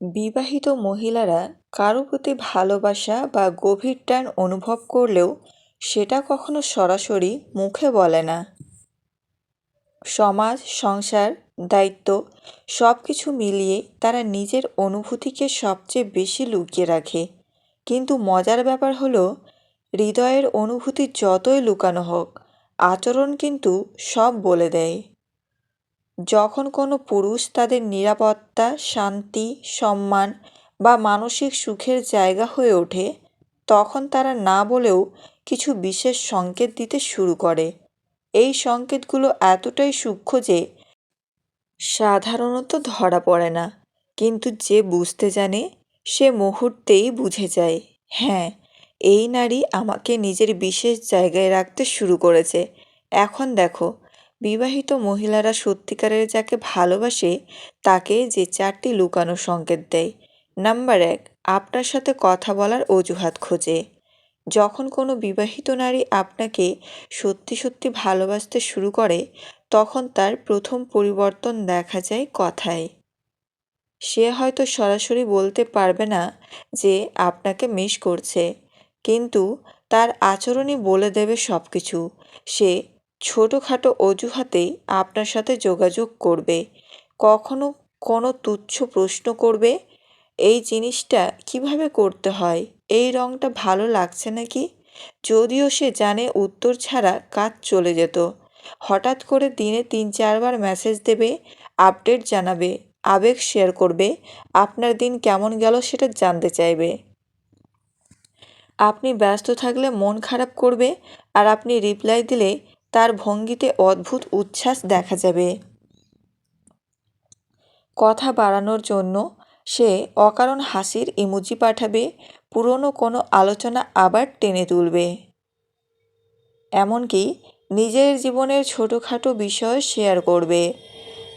বিবাহিত মহিলারা কারও প্রতি ভালোবাসা বা গভীর টান অনুভব করলেও সেটা কখনো সরাসরি মুখে বলে না। সমাজ, সংসার, দায়িত্ব সব কিছু মিলিয়ে তারা নিজের অনুভূতিকে সবচেয়ে বেশি লুকিয়ে রাখে। কিন্তু মজার ব্যাপার হলো, হৃদয়ের অনুভূতি যতই লুকানো হোক, আচরণ কিন্তু সব বলে দেয়। যখন কোনো পুরুষ তাদের নিরাপত্তা, শান্তি, সম্মান বা মানসিক সুখের জায়গা হয়ে ওঠে, তখন তারা না বলেও কিছু বিশেষ সংকেত দিতে শুরু করে। এই সংকেতগুলো এতটাই সূক্ষ্ম যে সাধারণত ধরা পড়ে না, কিন্তু যে বুঝতে জানে, সে মুহূর্তেই বুঝে যায়। হ্যাঁ এই নারী আমাকে নিজের বিশেষ জায়গায় রাখতে শুরু করেছে। এখন দেখো বিবাহিত মহিলারা সত্যিকারের যাকে ভালোবাসে, তাকে যে চারটি লুকানো সংকেত দেয়। নাম্বার এক, আপনার সাথে কথা বলার অজুহাত খোঁজে। যখন কোনো বিবাহিত নারী আপনাকে সত্যি সত্যি ভালোবাসতে শুরু করে, তখন তার প্রথম পরিবর্তন দেখা যায় কথায়। সে হয়তো সরাসরি বলতে পারবে না যে আপনাকে মিস করছে, কিন্তু তার আচরণই বলে দেবে সব কিছু সে ছোটোখাটো অজুহাতেই আপনার সাথে যোগাযোগ করবে। কখনো কোনো তুচ্ছ প্রশ্ন করবে, এই জিনিসটা কীভাবে করতে হয়? এই রঙটা ভালো লাগছে নাকি? যদিও সে জানে উত্তর ছাড়া কাজ চলে যেত। হঠাৎ করে দিনে তিন চারবার মেসেজ দেবে, আপডেট জানাবে, আবেগ শেয়ার করবে, আপনার দিন কেমন গেল সেটা জানতে চাইবে। আপনি ব্যস্ত থাকলে মন খারাপ করবে আর আপনি রিপ্লাই দিলে তার ভঙ্গিতে অদ্ভুত উচ্ছ্বাস দেখা যাবে। কথা বাড়ানোর জন্য সে অকারণ হাসির ইমোজি পাঠাবে, পুরনো কোনো আলোচনা আবার টেনে তুলবে। এমনকি নিজের জীবনের ছোটোখাটো বিষয় শেয়ার করবে,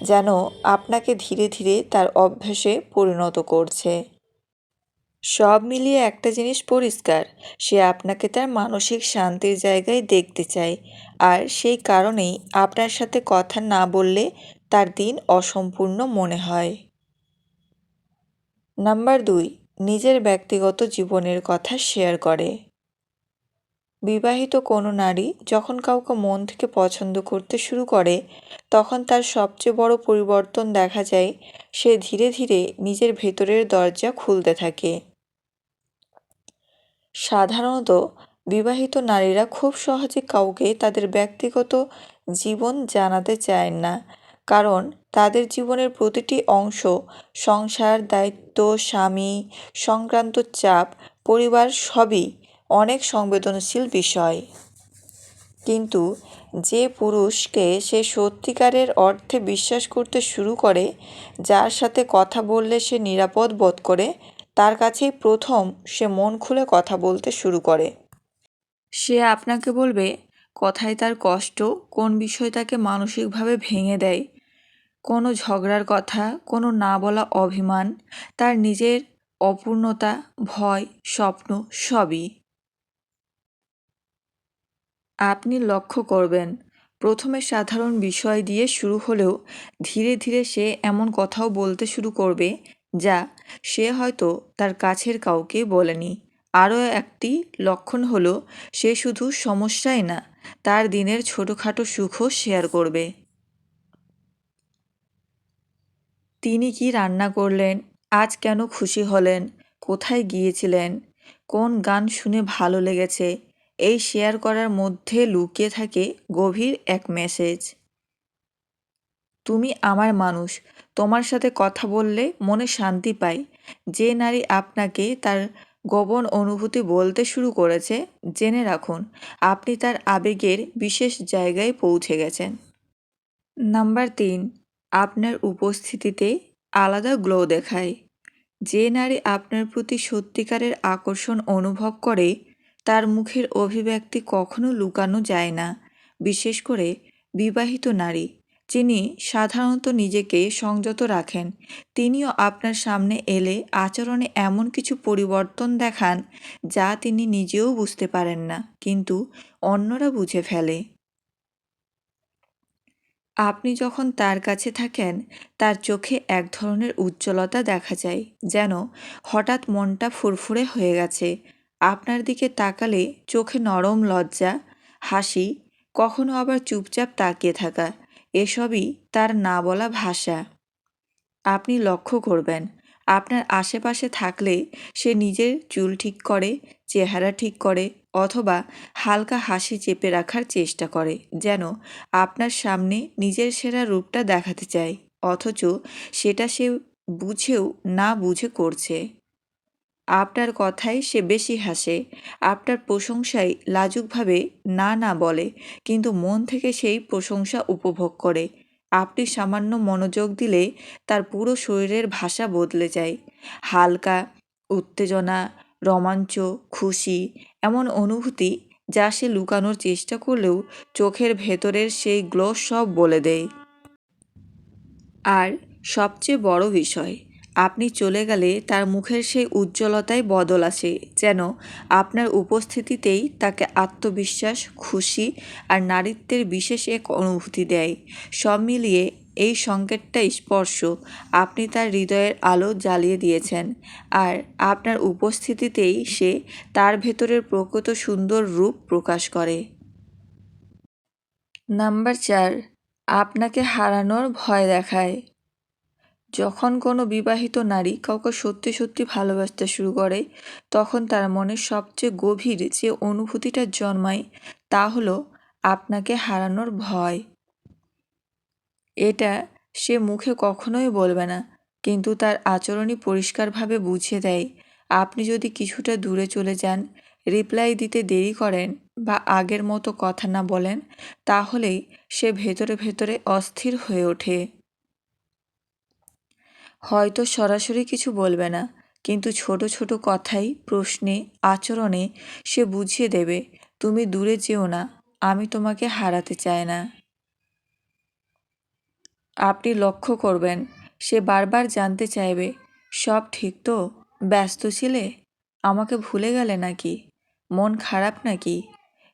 যেন আপনাকে ধীরে ধীরে তার অভ্যাসে পরিণত করছে। সব মিলিয়ে একটা জিনিস পরিষ্কার, সে আপনাকে তার মানসিক শান্তির জায়গায় দেখতে চায়। আর সেই কারণেই আপনার সাথে কথা না বললে তার দিন অসম্পূর্ণ মনে হয়। নাম্বার দুই, নিজের ব্যক্তিগত জীবনের কথা শেয়ার করে। বিবাহিত কোনো নারী যখন কাউকে মন থেকে পছন্দ করতে শুরু করে, তখন তার সবচেয়ে বড় পরিবর্তন দেখা যায়, সে ধীরে ধীরে নিজের ভেতরের দরজা খুলতে থাকে। সাধারণত বিবাহিত নারীরা খুব সহজে কাউকে তাদের ব্যক্তিগত জীবন জানাতে চায় না। কারণ তাদের জীবনের প্রতিটি অংশ সংসার, দায়িত্ব, স্বামী, সংক্রান্ত চাপ, পরিবার সবই অনেক সংবেদনশীল বিষয়। কিন্তু যে পুরুষকে সে সত্যিকারের অর্থে বিশ্বাস করতে শুরু করে, যার সাথে কথা বললে সে নিরাপদ বোধ করে তার কাছেই প্রথম সে মন খুলে কথা বলতে শুরু করে। সে আপনাকে বলবে, কথায় তার কষ্ট কোন বিষয় তাকে মানসিকভাবে ভেঙে দেয়। কোনো ঝগড়ার কথা, কোনো না বলা অভিমান, তার নিজের অপূর্ণতা, ভয়, স্বপ্ন সবই। আপনি লক্ষ্য করবেন, প্রথমে সাধারণ বিষয় দিয়ে শুরু হলেও ধীরে ধীরে সে এমন কথাও বলতে শুরু করবে যা সে হয়তো তার কাছের কাউকে বলেনি। আরও একটি লক্ষণ হলো, সে শুধু সমস্যাই না, তার দিনের ছোটোখাটো সুখও শেয়ার করবে। তিনি কি রান্না করলেন? আজ কেন খুশি হলেন? কোথায় গিয়েছিলেন? কোন গান শুনে ভালো লেগেছে? এই শেয়ার করার মধ্যে লুকিয়ে থাকে গভীর এক মেসেজ তুমি আমার মানুষ তোমার সাথে কথা বললে মনে শান্তি পাই। যে নারী আপনাকে তার গোপন অনুভূতি বলতে শুরু করেছে, জেনে রাখুন, আপনি তার আবেগের বিশেষ জায়গায় পৌঁছে গেছেন। নাম্বার তিন, আপনার উপস্থিতিতে আলাদা গ্লো দেখায়। যে নারী আপনার প্রতি সত্যিকারের আকর্ষণ অনুভব করে, তার মুখের অভিব্যক্তি কখনো লুকানো যায় না। বিশেষ করে বিবাহিত নারী। যিনি সাধারণত নিজেকে সংযত রাখেন, তিনিও আপনার সামনে এলে আচরণে এমন কিছু পরিবর্তন দেখান যা তিনি নিজেও বুঝতে পারেন না, কিন্তু অন্যরা বুঝে ফেলে। আপনি যখন তার কাছে থাকেন, তার চোখে এক ধরনের উজ্জ্বলতা দেখা যায়, যেন হঠাৎ মনটা ফুরফুরে হয়ে গেছে। আপনার দিকে তাকালে চোখে নরম লজ্জা, হাসি, কখনো আবার চুপচাপ তাকিয়ে থাকা। এসবই তার না বলা ভাষা। আপনি লক্ষ্য করবেন, আপনার আশেপাশে থাকলে সে নিজের চুল ঠিক করে, চেহারা ঠিক করে অথবা হালকা হাসি চেপে রাখার চেষ্টা করে, যেন আপনার সামনে নিজের সেরা রূপটা দেখাতে চায়, অথচ সেটা সে বুঝেও না বুঝে করছে। আপনার কথায় সে বেশি হাসে, আপনার প্রশংসায় লাজুকভাবে না না বলে, কিন্তু মন থেকে সেই প্রশংসা উপভোগ করে। আপনি সামান্য মনোযোগ দিলে তার পুরো শরীরের ভাষা বদলে যায়। হালকা, উত্তেজনা, রোমাঞ্চ, খুশি এমন অনুভূতি যা সে লুকানোর চেষ্টা করলেও চোখের ভেতরের সেই গ্লো সব বলে দেয়। আর সবচেয়ে বড় বিষয় আপনি চলে গেলে তার মুখের সেই উজ্জ্বলতায় বদল আসে, যেন আপনার উপস্থিতিতেই তাকে আত্মবিশ্বাস, খুশি আর নারীত্বের বিশেষ এক অনুভূতি দেয়। সব মিলিয়ে এই সংকেতটা স্পর্শ। আপনি তার হৃদয়ের আলো জ্বালিয়ে দিয়েছেন আর আপনার উপস্থিতিতেই সে তার ভেতরের প্রকৃত সুন্দর রূপ প্রকাশ করে। নাম্বার চার, আপনাকে হারানোর ভয় দেখায়। যখন কোনো বিবাহিত নারী কাউকে সত্যি সত্যি ভালোবাসতে শুরু করে, তখন তার মনে সবচেয়ে গভীর যে অনুভূতিটা জন্মায় তা হলো আপনাকে হারানোর ভয়। এটা সে মুখে কখনোই বলবে না, কিন্তু তার আচরণই পরিষ্কারভাবে বুঝিয়ে দেয়। আপনি যদি কিছুটা দূরে চলে যান, রিপ্লাই দিতে দেরি করেন বা আগের মতো কথা না বলেন, তাহলেই সে ভেতরে ভেতরে অস্থির হয়ে ওঠে। হয়তো সরাসরি কিছু বলবে না, কিন্তু ছোট ছোট কথাই, প্রশ্নে, আচরণে সে বুঝিয়ে দেবে, তুমি দূরে যেও না, আমি তোমাকে হারাতে চাই না। আপনি লক্ষ্য করবেন, সে বারবার জানতে চাইবে, সব ঠিক তো? ব্যস্ত ছিলে? আমাকে ভুলে গেলে নাকি? মন খারাপ নাকি?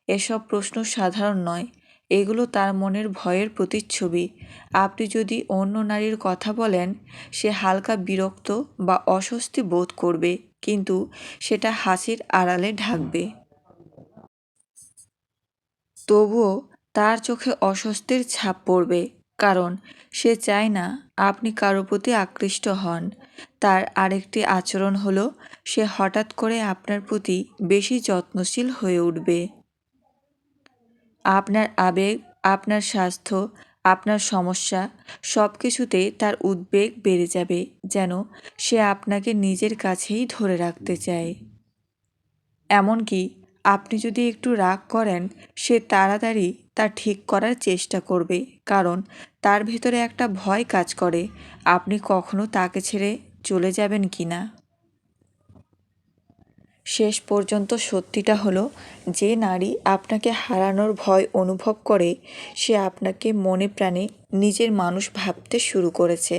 এসব প্রশ্ন সাধারণ নয় এগুলো তার মনের ভয়ের প্রতিচ্ছবি। আপনি যদি অন্য নারীর কথা বলেন, সে হালকা বিরক্ত বা অস্বস্তি বোধ করবে, কিন্তু সেটা হাসির আড়ালে ঢাকবে। তবুও তার চোখে অস্বস্তির ছাপ পড়বে, কারণ সে চায় না আপনি কারও প্রতি আকৃষ্ট হন। তার আরেকটি আচরণ হলো, সে হঠাৎ করে আপনার প্রতি বেশি যত্নশীল হয়ে উঠবে। আপনার আবেগ, আপনার স্বাস্থ্য, আপনার সমস্যা সব কিছুতে তার উদ্বেগ বেড়ে যাবে যেন সে আপনাকে নিজের কাছেই ধরে রাখতে চায়। এমনকি আপনি যদি একটু রাগ করেন, সে তাড়াতাড়ি তা ঠিক করার চেষ্টা করবে কারণ তার ভেতরে একটা ভয় কাজ করে। আপনি কখনো তাকে ছেড়ে চলে যাবেন কি না? শেষ পর্যন্ত সত্যিটা হলো, যে নারী আপনাকে হারানোর ভয় অনুভব করে, সে আপনাকে মনে প্রাণে নিজের মানুষ ভাবতে শুরু করেছে।